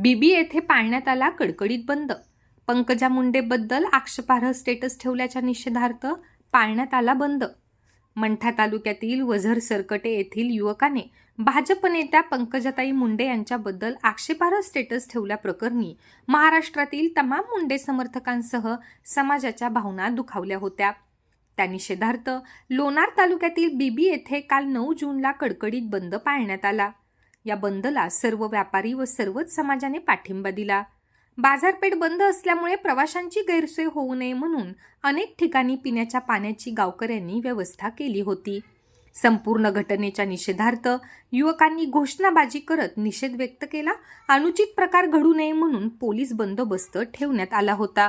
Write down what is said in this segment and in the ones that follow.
बीबी येथे पाळण्यात आला कडकडीत बंद. पंकजा मुंडेबद्दल आक्षेपार्ह स्टेटस ठेवल्याच्या निषेधार्थ पाळण्यात आला बंद. मंठा तालुक्यातील वझर सरकटे येथील युवकाने भाजप नेत्या पंकजाताई मुंडे यांच्याबद्दल आक्षेपार्ह स्टेटस ठेवल्याप्रकरणी महाराष्ट्रातील तमाम मुंडे समर्थकांसह समाजाच्या भावना दुखावल्या होत्या. त्या निषेधार्थ लोणार तालुक्यातील बीबी येथे काल नऊ जूनला कडकडीत बंद पाळण्यात आला. या बंदला सर्व व्यापारी व सर्वच समाजाने पाठिंबा दिला. बाजारपेठ बंद असल्यामुळे प्रवाशांची गैरसोय होऊ नये म्हणून अनेक ठिकाणी पिण्याच्या पाण्याची गावकऱ्यांनी व्यवस्था केली होती. संपूर्ण घटनेच्या निषेधार्थ युवकांनी घोषणाबाजी करत निषेध व्यक्त केला. अनुचित प्रकार घडू नये म्हणून पोलीस बंदोबस्त ठेवण्यात आला होता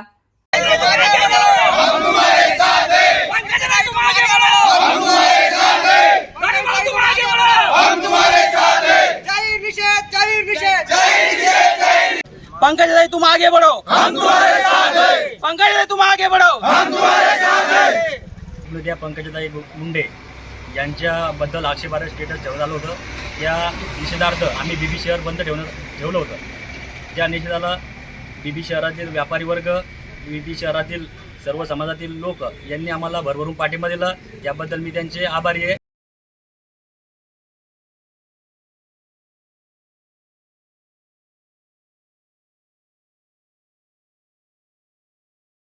पंकजना तुम आगे बढ़ो हम तुम्हारे साथ हैं रणबल तुम आगे बढ़ो हम तुम्हारे साथ हैं जय निषेध जय निषेध जय पंकज तुम आगे बढ़ो। हम तुम्हारे साथ हैं। पंकज तुम आगे बढ़ो। हम तुम्हारे साथ हैं। पंकजाताई गु- मुंडे यांच्याबद्दल आक्षेपार्ह स्टेटस ठेवलं आलं होतं. त्या निषेधार्थ आम्ही बीबी शहर बंद ठेवणं ठेवलं होतं. त्या निषेधाला बीबी शहरातील व्यापारी वर्ग बीबी शहरातील सर्व समाजातील लोक यांनी आम्हाला भरभरून पाठिंबा दिला. याबद्दल मी त्यांचे आभारी आहे.